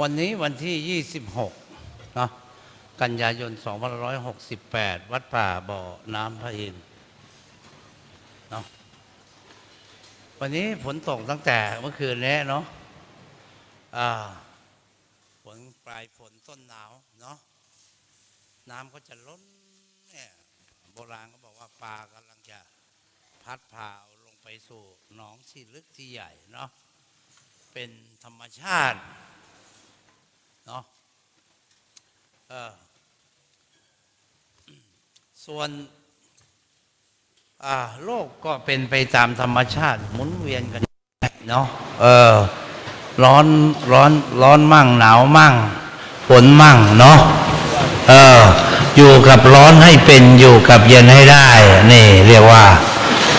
วันนี้วันที่ 26เนาะกันยายน 2568 วัดป่าบ่อน้ำพระอินทร์เนาะวันนี้ฝนตกตั้งแต่เมื่อคืนนี้เนาะอ่าฝนปลายฝนต้นหนาวเนาะน้ำก็จะล้นเนี่ยโบราณก็บอกว่าปลากำลังจะพัดพาเอาลงไปสู่หนองที่ลึกที่ใหญ่เนาะเป็นธรรมชาติ เนาะส่วนโลกก็เป็นไปตามธรรมชาติหมุนเวียนกันเนาะเออร้อนร้อนร้อนมั่งหนาวมั่งฝนมั่งเนาะเอออยู่กับร้อนให้เป็นอยู่กับเย็นให้ได้ นี่เรียกว่า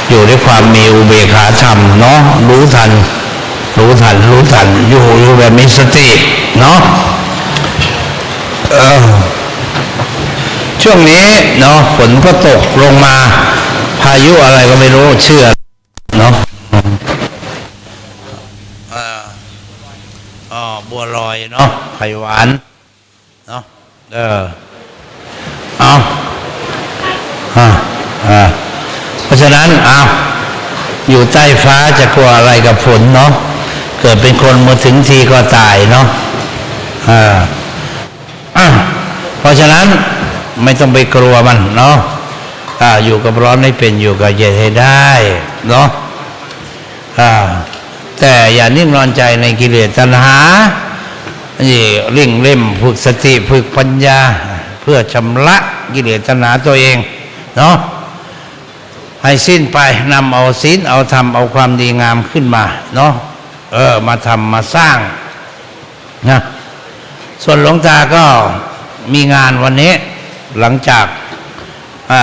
อยู่ด้วยความมีอุเบกขาธรรมเนาะรู้ทัน รู้ทัน รู้ทัน อยู่อยู่แบบมีสติเนาะ ช่วงนี้เนาะฝนก็ตกลงมา พายุอะไรก็ไม่รู้เชื่อเนาะอออ๋อบัวลอยเนาะไข่หวานเนาะเออเอาอ่าอ่าเพราะฉะนั้นเอาอยู่ใต้ฟ้าจะกลัวอะไรกับฝนเนาะเกิดเป็นคนมาถึงทีก็ตายเนาะอ่า ราะฉะนั้นไม่ต้องไปกลัวมันเนาะอ่าอยู่กับร้อนให้เป็นอยู่กับเย็นให้ได้เนาะอ่าแต่อย่านิ่งนอนใจในกิเลสตัณหานี่เร่งเล่มฝึกสติฝึกปัญญา เพื่อชำระกิเลสตัณหาตัวเองเนาะให้สิ้นไปนำเอาศีลเอาธรรมเอาความดีงามขึ้นมาเนาะเออมาทำมาสร้างนะส่วนหลวงตาก็ มีงานวันนี้หลังจากอ่า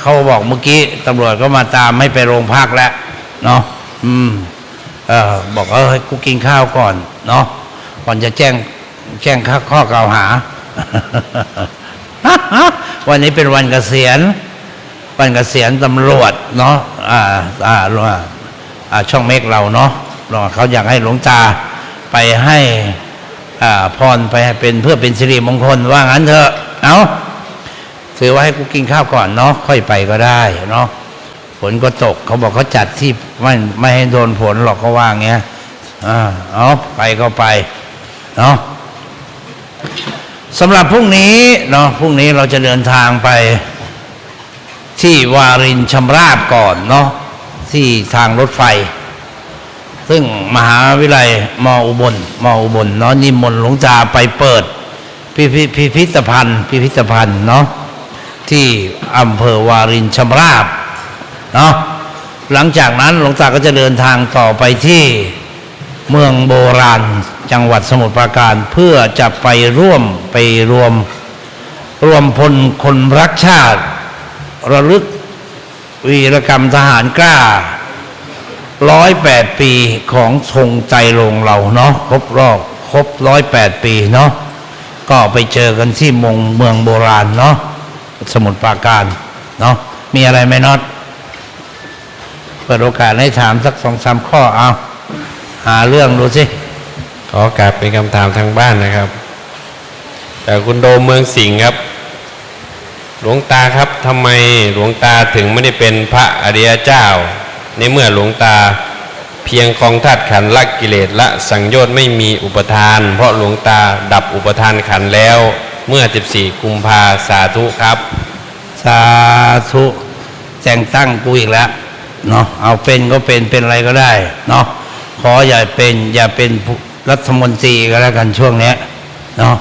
เขาบอกเมื่อกี้ตำรวจก็มาตามให้ไปโรงพักแล้วเนาะอืมเออบอกเออกูกินข้าวก่อนเนาะก่อนจะแจ้งแจ้งข้อข้อกล่าวหา วันนี้เป็นวันเกษียณ วันเกษียณตำรวจเนาะอ่าอ่าอ่าช่องเมกเราเนาะเขาอยากให้หลวงตาไปให้ พรไปเป็นเพื่อเป็นสิริมงคลว่างั้นเถอะเอาถือว่าให้กูกินข้าวก่อนเนาะค่อยไปก็ได้เนาะฝนก็ตกเขาบอกเขาจัดที่ไม่ไม่ให้โดนฝนหรอกเขาว่าอย่างเงี้ยอ่าเอาไปก็ไปเนาะสำหรับพรุ่งนี้เนาะพรุ่งนี้เราจะเดินทางไป ที่วารินชำราบก่อนเนาะที่ทางรถไฟ ซึ่งมหาวิทยาลัยมออุบลมอุบลเนาะนิมนต์หลวงตาไปเปิด พิพิพิพิธภัณฑ์พิพิธภัณฑ์เนาะที่อำเภอวารินชำราบเนาะหลังจากนั้นหลวงตาก็จะเดินทางต่อไปที่เมืองโบราณจังหวัดสมุทรปราการเพื่อจะไปร่วมไปรวมรวมพลคนรักชาติ ระลึกวีรกรรมทหารกล้า ร้อยแปดปีของธงใจลงเราเนาะครบรอบครบร้อยแปดปีเนาะก็ไปเจอกันที่มงเมืองโบราณเนาะสมุทรปราการเนาะมีอะไรไหมน็อตเปิดโอกาสให้ถามสักสองสามข้อเอาหาเรื่องดูสิขอโอกาสเป็นคำถามทางบ้านนะครับแต่คุณโดมเมืองสิงห์ครับ หลวงตาครับทำไมหลวงตาถึงไม่ได้เป็นพระอริยเจ้า ในเมื่อหลวงตาเพียงคองธาตุขันละกิเลสละสังโยชน์ไม่มีอุปทาน เพราะหลวงตาดับอุปทานขันแล้ว เมื่อ 14 กุมภาสาธุครับ สาธุแต่งตั้งกูอีกแล้วเนาะเอาเป็นก็เป็นเป็นอะไรก็ได้เนาะขออย่าเป็นอย่าเป็นรัฐมนตรีก็แล้วกันช่วงเนี้ยเนาะ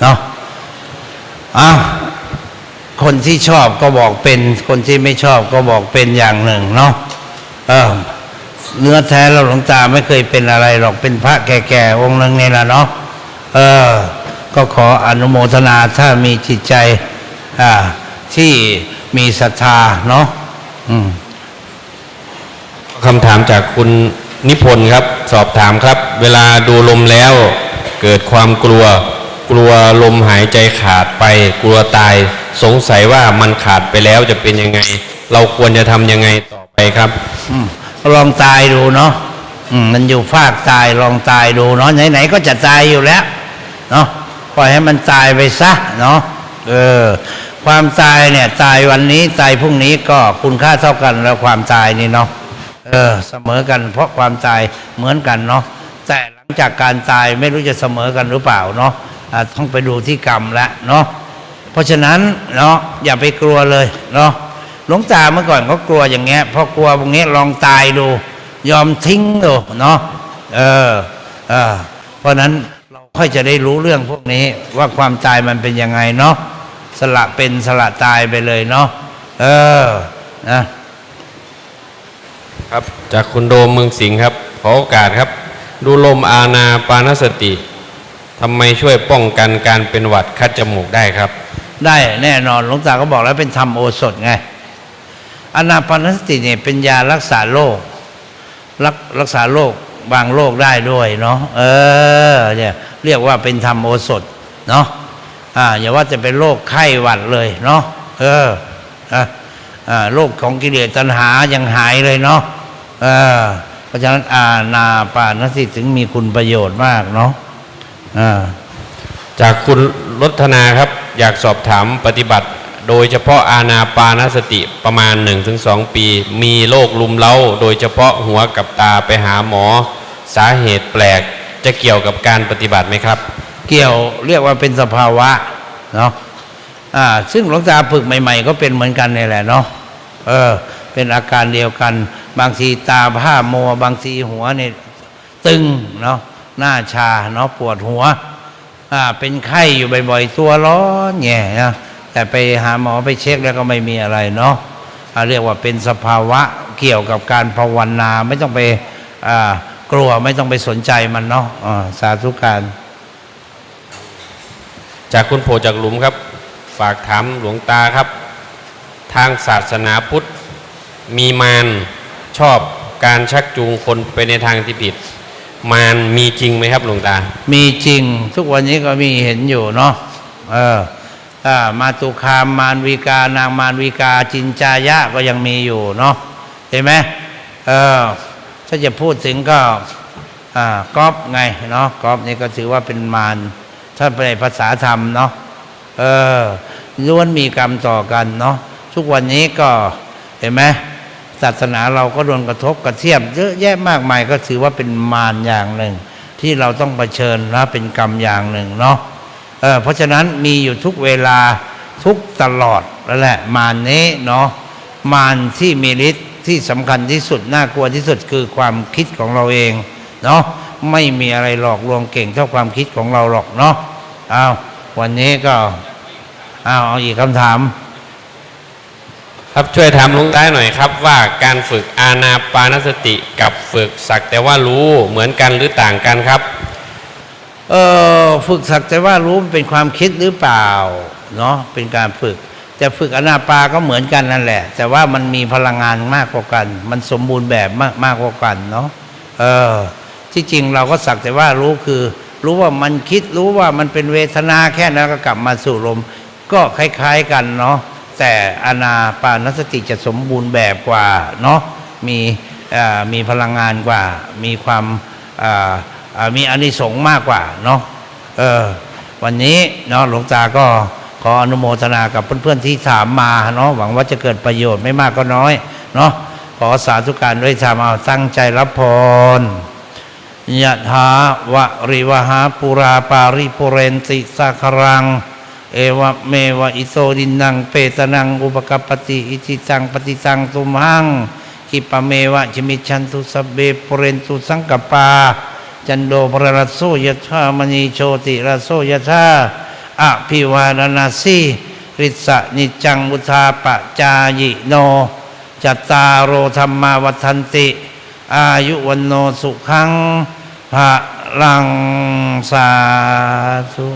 เนาะอะคนที่ชอบก็บอกเป็น คนที่ไม่ชอบก็บอกเป็นอย่างหนึ่งเนาะ เนื้อแท้เราหลวงตาไม่เคยเป็นอะไรหรอกเป็นพระแก่ๆองค์นึงนี่แหละเนาะเออ ก็ขออนุโมทนาถ้ามีจิตใจ อ่า ที่มีศรัทธาเนาะคำถามจากคุณนิพนธ์ครับ สอบถามครับ เวลาดูลมแล้ว เกิดความกลัว กลัวลมหายใจขาดไปกลัวตาย สงสัยว่ามันขาดไปแล้วจะเป็นยังไง เราควรจะทำยังไงต่อไปครับ ลองตายดูเนาะมันอยู่ฟากตายลองตายดูเนาะไหนๆก็จะตายอยู่แล้วเนาะปล่อยให้มันตายไปซะเนาะเออ ความตายเนี่ย ตายวันนี้ตายพรุ่งนี้ก็คุณค่าเท่ากันแล้วความตายนี่เนาะเออ เสมอกัน เพราะความตายเหมือนกันเนาะแต่หลังจากการตายไม่รู้จะเสมอกันหรือเปล่าเนาะต้องไปดูที่กรรมแล้วเนาะเพราะฉะนั้นเนาะอย่าไปกลัวเลยเนาะ หลวงตาเมื่อก่อนก็กลัวอย่างเงี้ยพอกลัวพวกนี้ลองตายดู ยอมทิ้งดูเนาะเออเออเพราะฉะนั้นเราค่อยจะได้รู้เรื่องพวกนี้ว่าความตายมันเป็นยังไงเนาะสละเป็นสละตายไปเลยเนาะเออนะครับจากคุณโดมเมืองสิงห์ครับขอโอกาสครับ ดูลมอาณาปานสติทำไมช่วยป้องกันการเป็นหวัดคัดจมูกได้ครับ ได้แน่นอนหลวงตาก็บอกแล้วเป็นธรรมโอสถไง อนาปานสติเนี่ยเป็นยารักษาโรครักรักษาโรคบางโรคได้ด้วยเนาะเออเนี่ยเรียกว่าเป็นธรรมโอสถเนาะอ่าอย่าว่าจะเป็นโรคไข้หวัดเลยเนาะเอออะอ่าโรคของกิเลสตัณหายังหายเลยเนาะเออเพราะฉะนั้นอาณาปานสติถึงมีคุณประโยชน์มากเนาะอ่าจากคุณรัตนาครับ อยากสอบถามปฏิบัติ โดยเฉพาะอาณาปานสติประมาณ 1-2 ปี มีโรคลุมเล้า โดยเฉพาะหัวกับตาไปหาหมอ สาเหตุแปลกจะเกี่ยวกับการปฏิบัติไหมครับ เกี่ยวเรียกว่าเป็นสภาวะเนาะอ่าซึ่งหลวงตาฝึกใหม่ ๆ ก็เป็นเหมือนกันนี่แหละเนาะเออ เป็นอาการเดียวกัน บางทีตาผ้ามัวบางทีหัวเนี่ยตึงเนาะหน้าชาเนาะปวดหัวอ่าเป็นไข้อยู่บ่อยๆตัวร้อนแง่นะ แต่ไปหาหมอไปเช็คแล้วก็ไม่มีอะไรเนาะอ่าเรียกว่าเป็นสภาวะเกี่ยวกับการภาวนาไม่ต้องไปอ่ากลัวไม่ต้องไปสนใจมันเนาะอ่าสาธุการ จากคุณโพจากหลุมครับ ฝากถามหลวงตาครับ ทางศาสนาพุทธ มีมารชอบการชักจูงคนไปในทางที่ผิด มารมีจริงไหมครับหลวงตา มีจริง ทุกวันนี้ก็มีเห็นอยู่เนาะเอออ่า มาตุคามมารวีกานางมารวีกาจินจายะก็ยังมีอยู่เนาะเห็นไหมเออถ้าจะพูดถึงก็อากอบไงเนาะกอบนี่ก็ถือว่าเป็นมารถ้าในภาษาธรรมเนาะเออล้วนมีกรรมต่อกันเนาะทุกวันนี้ก็เห็นไหมศาสนาเราก็โดนกระทบกระเทียบเยอะแยะมากมายก็ถือว่าเป็นมารอย่างหนึ่ง ที่เราต้องเผชิญนะเป็นกรรมอย่างหนึ่งเนาะ เออเพราะฉะนั้นมีอยู่ทุกเวลาทุกตลอดแล้วแหละมารนี้เนาะมารที่มีฤทธิ์ที่สำคัญที่สุดน่ากลัวที่สุดคือความคิดของเราเองเนาะไม่มีอะไรหลอกลวงเก่งเท่าความคิดของเราหรอกเนาะเอาวันนี้ก็เอาเอาอีกคำถาม ครับช่วยถามลุงตาหน่อยครับ ว่าการฝึกอาณาปานสติกับฝึกสักแต่ว่ารู้เหมือนกันหรือต่างกันครับ เออฝึกสักแต่ว่ารู้เป็นความคิดหรือเปล่าเนาะเป็นการฝึก แต่ฝึกอนาปาก็เหมือนกันนั่นแหละ แต่ว่ามันมีพลังงานมากกว่ากัน มันสมบูรณ์แบบมากมากกว่ากันเนาะเออที่จริงเราก็สักแต่ว่ารู้คือ รู้ว่ามันคิดรู้ว่ามันเป็นเวทนาแค่นั้นก็กลับมาสู่ลม ก็คล้ายๆกันเนาะแต่อนาปานสติจะสมบูรณ์แบบกว่าเนาะมีเอ่มีพลังงานกว่า มีความออ่า มีอานิสงส์มากกว่าเนาะเออวันนี้เนาะหลวงตาก็ขออนุโมทนากับเพื่อนๆที่ถามมาเนาะหวังว่าจะเกิดประโยชน์ไม่มากก็น้อยเนาะขอสาธุการด้วยธรรมเอาตั้งใจรับพรยะถาวะริวหาปุราปาริปุเรนติสาครัง เอวะเมวะอิโตดินัง เปตนัง อุปกปปติอิจิตังปฏิตังตุมหังกิปะเมวะจมิชันตุสเบปุเรนตุสังกปา จันโดปรรัสโซยถามณีโชติรัสโสยถาอภิวาดนาสีริสะนิจังบุทาปจายิโนจัตตารโรธรรมาวัฏันติ อายุวันโนสุขังภะลังสาธุ